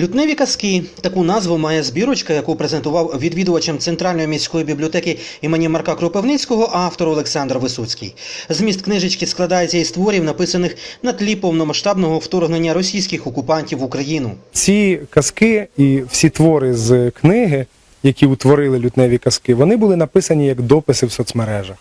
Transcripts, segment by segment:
Лютневі казки таку назву має збірочка, яку презентував відвідувачам центральної міської бібліотеки імені Марка Кропивницького автор Олександр Висоцький. Зміст книжечки складається із творів, написаних на тлі повномасштабного вторгнення російських окупантів в Україну. Ці казки і всі твори з книги, які утворили лютневі казки, вони були написані як дописи в соцмережах.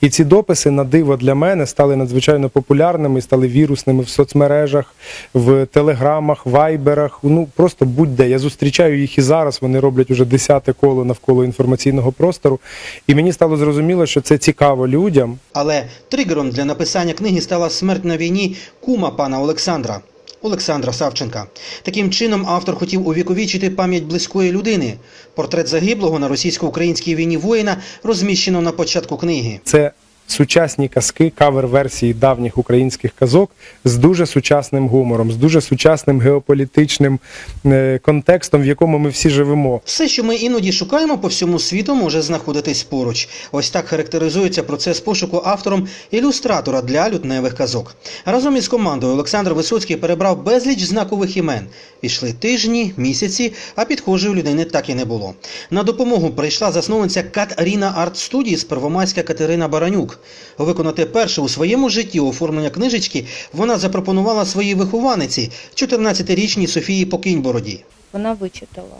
І ці дописи на диво для мене стали надзвичайно популярними, стали вірусними в соцмережах, в телеграмах, вайберах. Ну просто будь-де. Я зустрічаю їх і зараз. Вони роблять уже десяте коло навколо інформаційного простору. І мені стало зрозуміло, що це цікаво людям, Але тригером для написання книги стала смерть на війні кума пана Олександра. Олександра Савченка. Таким чином автор хотів увіковічити пам'ять близької людини. Портрет загиблого на російсько-українській війні воїна розміщено на початку книги. Це сучасні казки, кавер-версії давніх українських казок з дуже сучасним гумором, з дуже сучасним геополітичним е, контекстом, в якому ми всі живемо. Все, що ми іноді шукаємо по всьому світу, може знаходитись поруч. Ось так характеризується процес пошуку автором ілюстратора для лютневих казок. Разом із командою Олександр Висоцький перебрав безліч знакових імен. Пішли тижні, місяці, а підхожої людини так і не було. На допомогу прийшла засновниця Кат Аріна Арт Студії з Первомайська Катерина Баранюк. Виконати перше у своєму житті оформлення книжечки вона запропонувала своїй вихованиці, 14-річній Софії Покиньбороді. Вона вичитала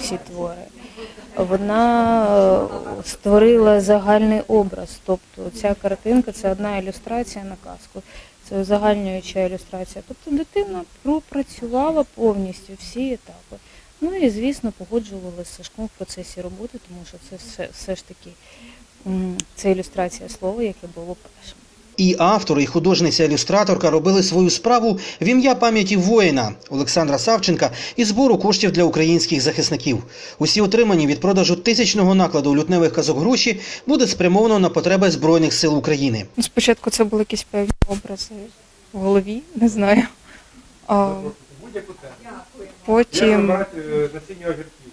всі твори. Вона е, створила загальний образ. Тобто ця картинка це одна ілюстрація на казку, це узагальнююча ілюстрація. Тобто дитина пропрацювала повністю всі етапи. Ну і звісно погоджувалася з Сашком в процесі роботи, тому що це все, все ж таки це ілюстрація слова, яке було першим. І автор, і художниця-ілюстраторка робили свою справу в ім'я пам'яті воїна Олександра Савченка і збору коштів для українських захисників. Усі отримані від продажу тисячного накладу лютневих казок гроші буде спрямовано на потреби Збройних сил України. Ну, Спочатку це були якісь певні образи в голові, не знаю. А потім насіння огірків.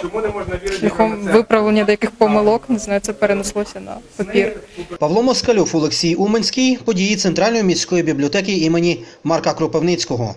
Чому не можна вірити шляхом виправлення деяких помилок, не знаю, це перенеслося на папір. Павло Москальов, Олексій Уменський, події Центральної міської бібліотеки імені Марка Кропивницького.